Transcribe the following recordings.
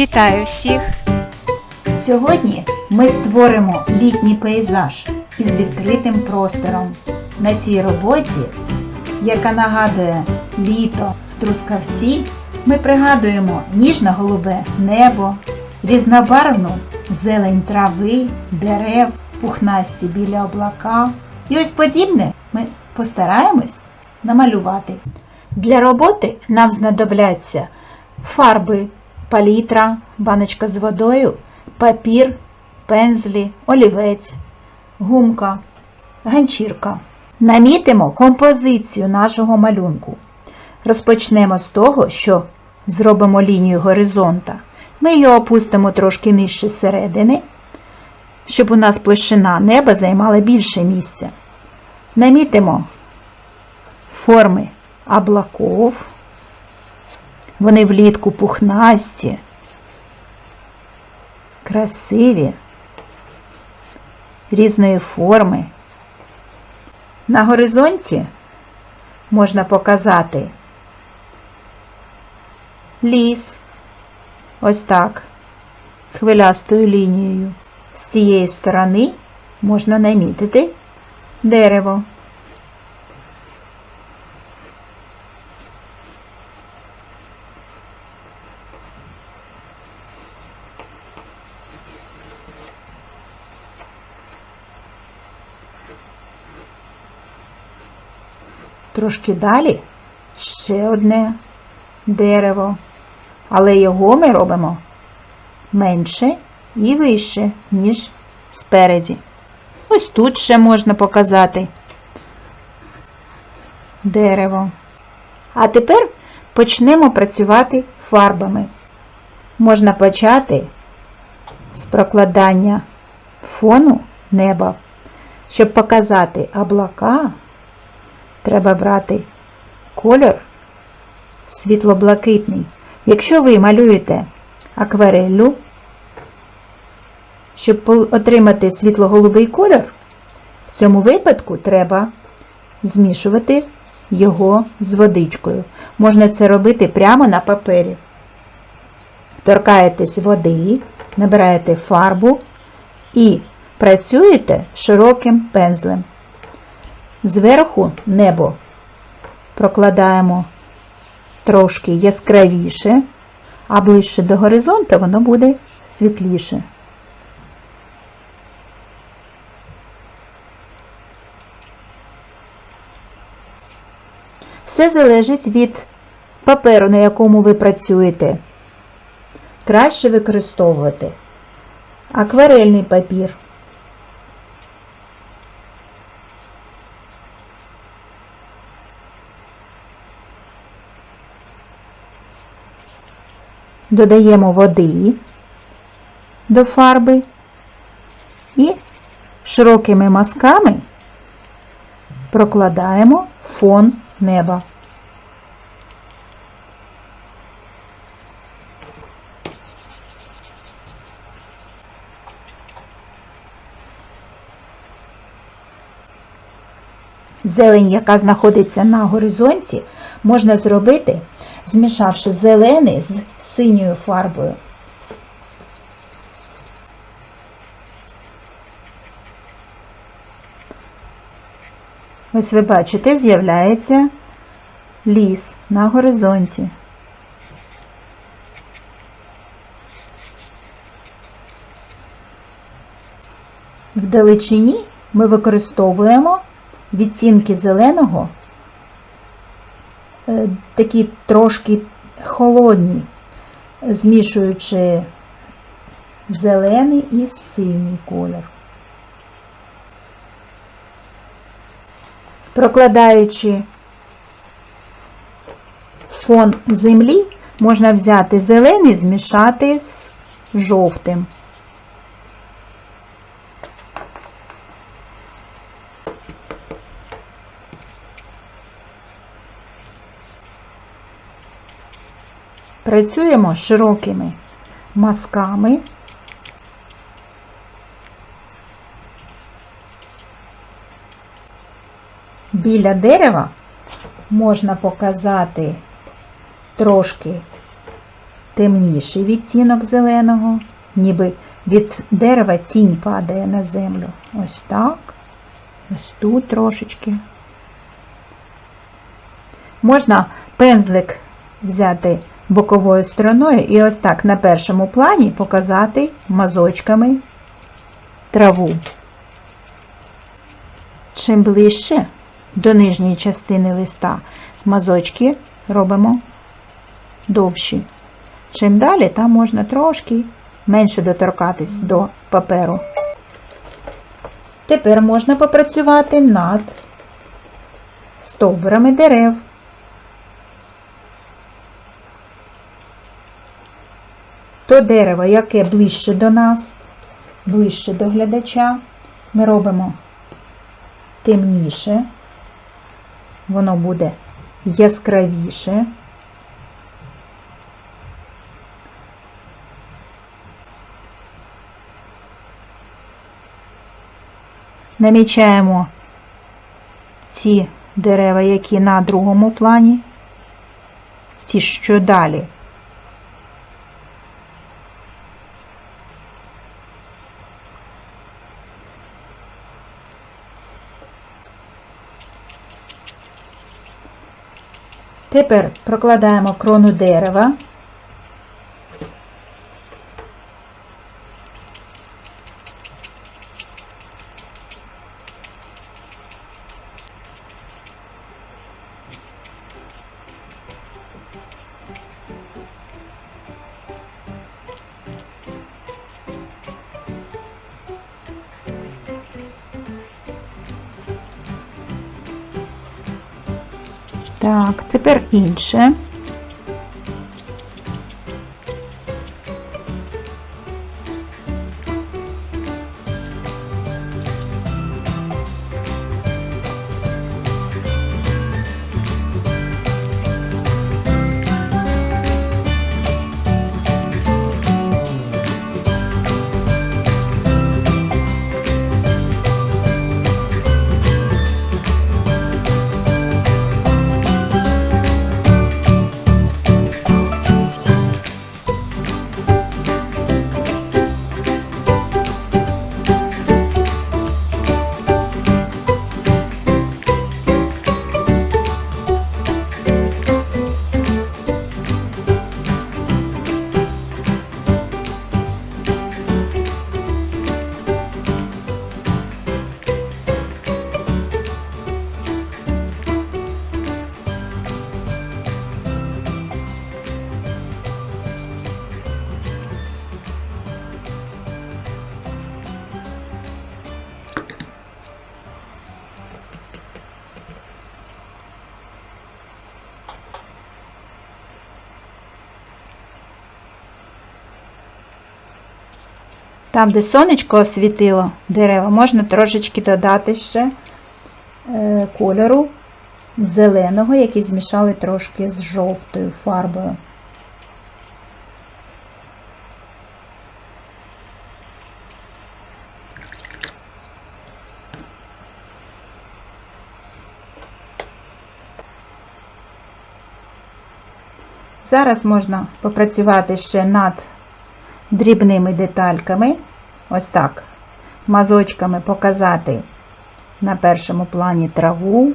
Вітаю всіх! Сьогодні ми створимо літній пейзаж із відкритим простором. На цій роботі, яка нагадує літо в Трускавці, ми пригадуємо ніжно-голубе небо, різнобарвну зелень трави, дерев, пухнасті біля облака. І ось подібне ми постараємось намалювати. Для роботи нам знадобляться фарби, палітра, баночка з водою, папір, пензлі, олівець, гумка, ганчірка. Намітимо композицію нашого малюнку. Розпочнемо з того, що зробимо лінію горизонта. Ми її опустимо трошки нижче середини, щоб у нас площина неба займала більше місця. Намітимо форми облаков. Вони влітку пухнасті, красиві, різної форми. На горизонті можна показати ліс, ось так, хвилястою лінією. З цієї сторони можна намітити дерево. Трошки далі ще одне дерево, але його ми робимо менше і вище, ніж спереді. Ось тут ще можна показати дерево. А тепер почнемо працювати фарбами. Можна почати з прокладання фону неба, щоб показати облака треба брати кольор світло-блакитний. Якщо ви малюєте аквареллю, щоб отримати світло-голубий колір, в цьому випадку треба змішувати його з водичкою. Можна це робити прямо на папері. Торкаєтесь води, набираєте фарбу і працюєте широким пензлем. Зверху небо прокладаємо трошки яскравіше, а ближче до горизонту воно буде світліше. Все залежить від паперу, на якому ви працюєте. Краще використовувати акварельний папір. Додаємо води до фарби і широкими мазками прокладаємо фон неба. Зелень, яка знаходиться на горизонті, можна зробити, змішавши зелений з синьою фарбою. Ось ви бачите, з'являється ліс на горизонті. В далечині ми використовуємо відцінки зеленого, е, такі трошки холодні, змішуючи зелений і синій колір. Прокладаючи фон землі, можна взяти зелений, змішати з жовтим. Працюємо широкими мазками. Біля дерева можна показати трошки темніший відтінок зеленого, ніби від дерева тінь падає на землю. Ось так. Ось тут трошечки. Можна пензлик взяти боковою стороною і ось так на першому плані показати мазочками траву. Чим ближче до нижньої частини листа мазочки робимо довші. Чим далі, там можна трошки менше доторкатись до паперу. Тепер можна попрацювати над стовбурами дерев. То дерево, яке ближче до нас, ближче до глядача, ми робимо темніше, воно буде яскравіше. Намічаємо ці дерева, які на другому плані, ті, що далі. Тепер прокладаємо крону дерева. Так, тепер інше. Там, де сонечко освітило дерева, можна трошечки додати ще е, кольору зеленого, який змішали трошки з жовтою фарбою. Зараз можна попрацювати ще над дрібними детальками, ось так, мазочками показати на першому плані траву.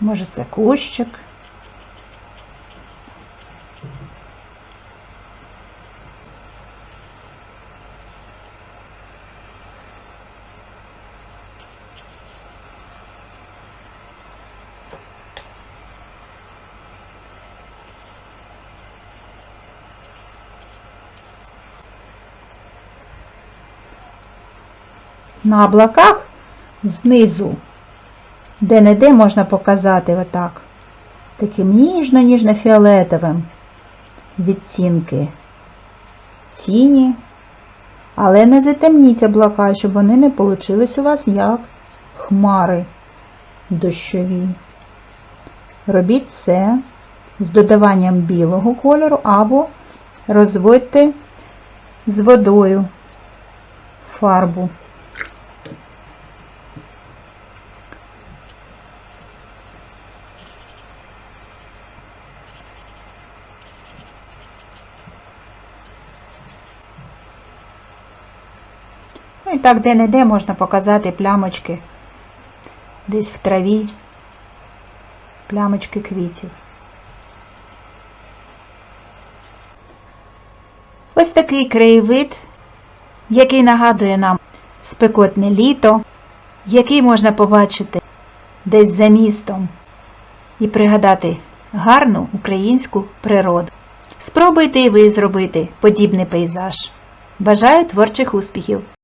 Може, це кущик. На облаках знизу, де-не-де можна показати отак, таким ніжно-ніжно-фіолетовим відтінки тіні, але не затемніть облака, щоб вони не получились у вас як хмари дощові. Робіть це з додаванням білого кольору або розводьте з водою фарбу. Ну і так де-не-де можна показати плямочки десь в траві, плямочки квітів. Ось такий краєвид, який нагадує нам спекотне літо, який можна побачити десь за містом і пригадати гарну українську природу. Спробуйте і ви зробити подібний пейзаж. Бажаю творчих успіхів!